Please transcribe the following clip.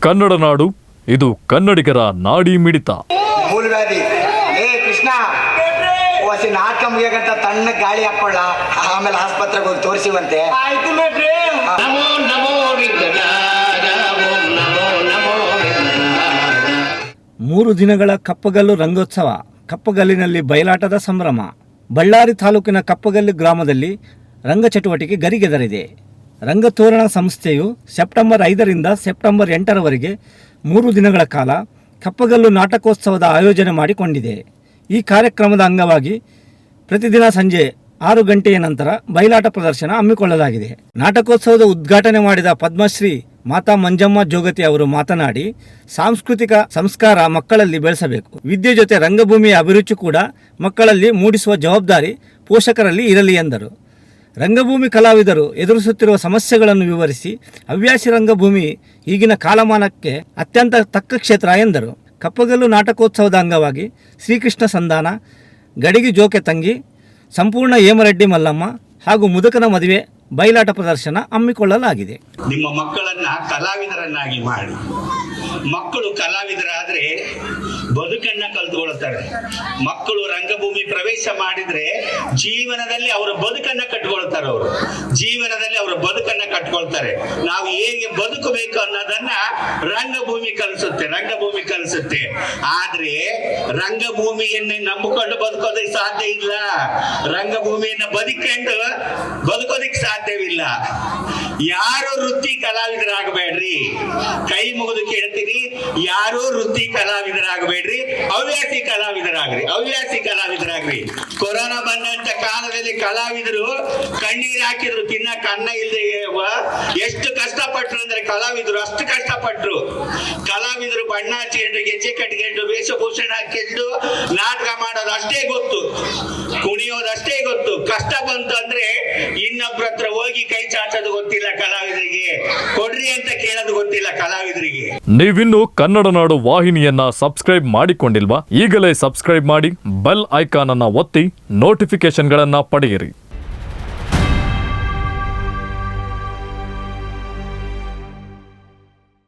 ಕನ್ನಡ ನಾಡು ಇದು ಕನ್ನಡಿಗರ ನಾಡಿ ಮಿಡಿತ. ಮೂಲವ್ಯಾಧಿ. ಏ ಕೃಷ್ಣ. ಮುಗಿಯಕಂತ ತಣ್ಣ ಗಾಳಿ ಹಾಕೊಳ್ಳ ಆಮೇಲೆ ಆಸ್ಪತ್ರೆಗೆ ಹೋಗಿ ತೋರಿಸಿವಂತೆ. ಆಯ್ತು ನಮೋ ನಮೋ ಮೂರು ದಿನಗಳ ಕಪ್ಪಗಲ್ಲು ರಂಗೋತ್ಸವ ಕಪ್ಪಗಲ್ಲಿನಲ್ಲಿ ಬಯಲಾಟದ ಸಂಭ್ರಮ. ಬಳ್ಳಾರಿ ತಾಲೂಕಿನ ಕಪ್ಪಗಲ್ಲು ಗ್ರಾಮದಲ್ಲಿ ರಂಗ ಚಟುವಟಿಕೆ ಗರಿಗೆದರಿದೆ. ರಂಗತೋರಣ ಸಂಸ್ಥೆಯು ಸೆಪ್ಟೆಂಬರ್ ಐದರಿಂದ ಸೆಪ್ಟೆಂಬರ್ ಎಂಟರವರೆಗೆ ಮೂರು ದಿನಗಳ ಕಾಲ ಕಪ್ಪಗಲ್ಲು ನಾಟಕೋತ್ಸವದ ಆಯೋಜನೆ ಮಾಡಿಕೊಂಡಿದೆ. ಈ ಕಾರ್ಯಕ್ರಮದ ಅಂಗವಾಗಿ ಪ್ರತಿದಿನ ಸಂಜೆ ಆರು ಗಂಟೆಯ ನಂತರ ಬಯಲಾಟ ಪ್ರದರ್ಶನ ಹಮ್ಮಿಕೊಳ್ಳಲಾಗಿದೆ. ನಾಟಕೋತ್ಸವದ ಉದ್ಘಾಟನೆ ಮಾಡಿದ ಪದ್ಮಶ್ರೀ ಮಾತಾ ಮಂಜಮ್ಮ ಜೋಗತಿ ಅವರು ಮಾತನಾಡಿ, ಸಾಂಸ್ಕೃತಿಕ ಸಂಸ್ಕಾರ ಮಕ್ಕಳಲ್ಲಿ ಬೆಳೆಸಬೇಕು. ವಿದ್ಯೆ ಜೊತೆ ರಂಗಭೂಮಿಯ ಅಭಿರುಚಿ ಕೂಡ ಮಕ್ಕಳಲ್ಲಿ ಮೂಡಿಸುವ ಜವಾಬ್ದಾರಿ ಪೋಷಕರಲ್ಲಿ ಇರಲಿ ಎಂದರು. ರಂಗಭೂಮಿ ಕಲಾವಿದರು ಎದುರಿಸುತ್ತಿರುವ ಸಮಸ್ಯೆಗಳನ್ನು ವಿವರಿಸಿ ಹವ್ಯಾಸಿ ರಂಗಭೂಮಿ ಈಗಿನ ಕಾಲಮಾನಕ್ಕೆ ಅತ್ಯಂತ ತಕ್ಕ ಕ್ಷೇತ್ರ ಎಂದರು. ಕಪ್ಪಗಲ್ಲು ನಾಟಕೋತ್ಸವದ ಅಂಗವಾಗಿ ಶ್ರೀಕೃಷ್ಣ ಸಂಧಾನ, ಗಡಿಗಿ ಜೋಕೆ ತಂಗಿ, ಸಂಪೂರ್ಣ ಹೇಮರೆಡ್ಡಿ ಮಲ್ಲಮ್ಮ ಹಾಗೂ ಮುದುಕನ ಮದುವೆ ಬಯಲಾಟ ಪ್ರದರ್ಶನ ಹಮ್ಮಿಕೊಳ್ಳಲಾಗಿದೆ. ನಿಮ್ಮ ಮಕ್ಕಳನ್ನ ಕಲಾವಿದರನ್ನಾಗಿ ಮಾಡಿ. ಮಕ್ಕಳು ಕಲಾವಿದರಾದ್ರೆ ಬದುಕನ್ನ ಕಲ್ತುಕೊಳ್ತಾರೆ. ಮಕ್ಕಳು ರಂಗಭೂಮಿ ಪ್ರವೇಶ ಮಾಡಿದ್ರೆ ಜೀವನದಲ್ಲಿ ಅವರ ಬದುಕನ್ನ ಕಟ್ಕೊಳ್ತಾರೆ ಅವರು ಜೀವನದಲ್ಲಿ ಅವರ ಬದುಕನ್ನ ಕಟ್ಕೊಳ್ತಾರೆ. ನಾವು ಹೇಗೆ ಬದುಕಬೇಕು ಅನ್ನೋದನ್ನ ರಂಗಭೂಮಿ ಕಲಿಸುತ್ತೆ ರಂಗಭೂಮಿ ಕಲಿಸುತ್ತೆ. ಆದ್ರೆ ರಂಗಭೂಮಿಯನ್ನೇ ನಂಬಿಕೊಂಡು ಬದುಕೋದಕ್ಕೆ ಸಾಧ್ಯ ಇಲ್ಲ. ರಂಗಭೂಮಿಯನ್ನ ಬದುಕೊಂಡು ಬದುಕೋದಕ್ಕೆ ಸಾಧ್ಯವಿಲ್ಲ. ಯಾರು ವೃತ್ತಿ ಕಲಾವಿದರಾಗಬೇಡ್ರಿ. ಕೈ ಮುಗಿದು ಕೇಳ್ತೀನಿ, ಯಾರು ವೃತ್ತಿ ಕಲಾವಿದರಾಗಬೇಡ್ರಿ, ಹವ್ಯಾಸಿ ಕಲಾವಿದರಾಗ್ರಿ ಹವ್ಯಾಸಿ ಕಲಾವಿದರಾಗ್ರಿ. ಕೊರೋನಾ ಬಂದಂತ ಕಾಲದಲ್ಲಿ ಕಲಾವಿದರು ಕಣ್ಣೀರ್ ಹಾಕಿದ್ರು ತಿನ್ನಕ್ಕೆ ಅನ್ನ ಇಲ್ಲದೆ ಕಷ್ಟಪಟ್ರು ಅಂದ್ರೆ ಕಲಾವಿದರು ಅಷ್ಟು ಕಷ್ಟಪಟ್ರು. ಕಲಾವಿದರು ಬಣ್ಣ ಹಚ್ಕೊಂಡು ಗೆಜ್ಜೆ ಕಟ್ಕೊಂಡು, ವೇಷಭೂಷಣ ಹಾಕೊಂಡು ನಾಟಕ ಮಾಡೋದು ಅಷ್ಟೇ ಗೊತ್ತು. ಕುಣಿಯೋದು ಅಷ್ಟೇ ಗೊತ್ತು. ಕಷ್ಟ ಬಂತು ಅಂದ್ರೆ ಇನ್ನೊಬ್ರ ಹತ್ರ ಹೋಗಿ ಕೈ ಚಾಚೋದು ಗೊತ್ತಿಲ್ಲ ಕಲಾವಿದರಿಗೆ. ಕೊಡ್ರಿ ಅಂತ ಕೇಳೋದು ಗೊತ್ತಿಲ್ಲ ಕಲಾವಿದರಿಗೆ. ನೀವಿನ್ನು ಕನ್ನಡ ನಾಡು ವಾಹಿನಿಯನ್ನ ಸಬ್ಸ್ಕ್ರೈಬ್ ಮಾಡಿಕೊಂಡಿಲ್ವಾ? ಈಗಲೇ ಸಬ್ಸ್ಕ್ರೈಬ್ ಮಾಡಿ, ಬೆಲ್ ಐಕಾನ್ ಅನ್ನ ಒತ್ತಿ ನೋಟಿಫಿಕೇಶನ್ಗಳನ್ನ ಪಡೆಯಿರಿ.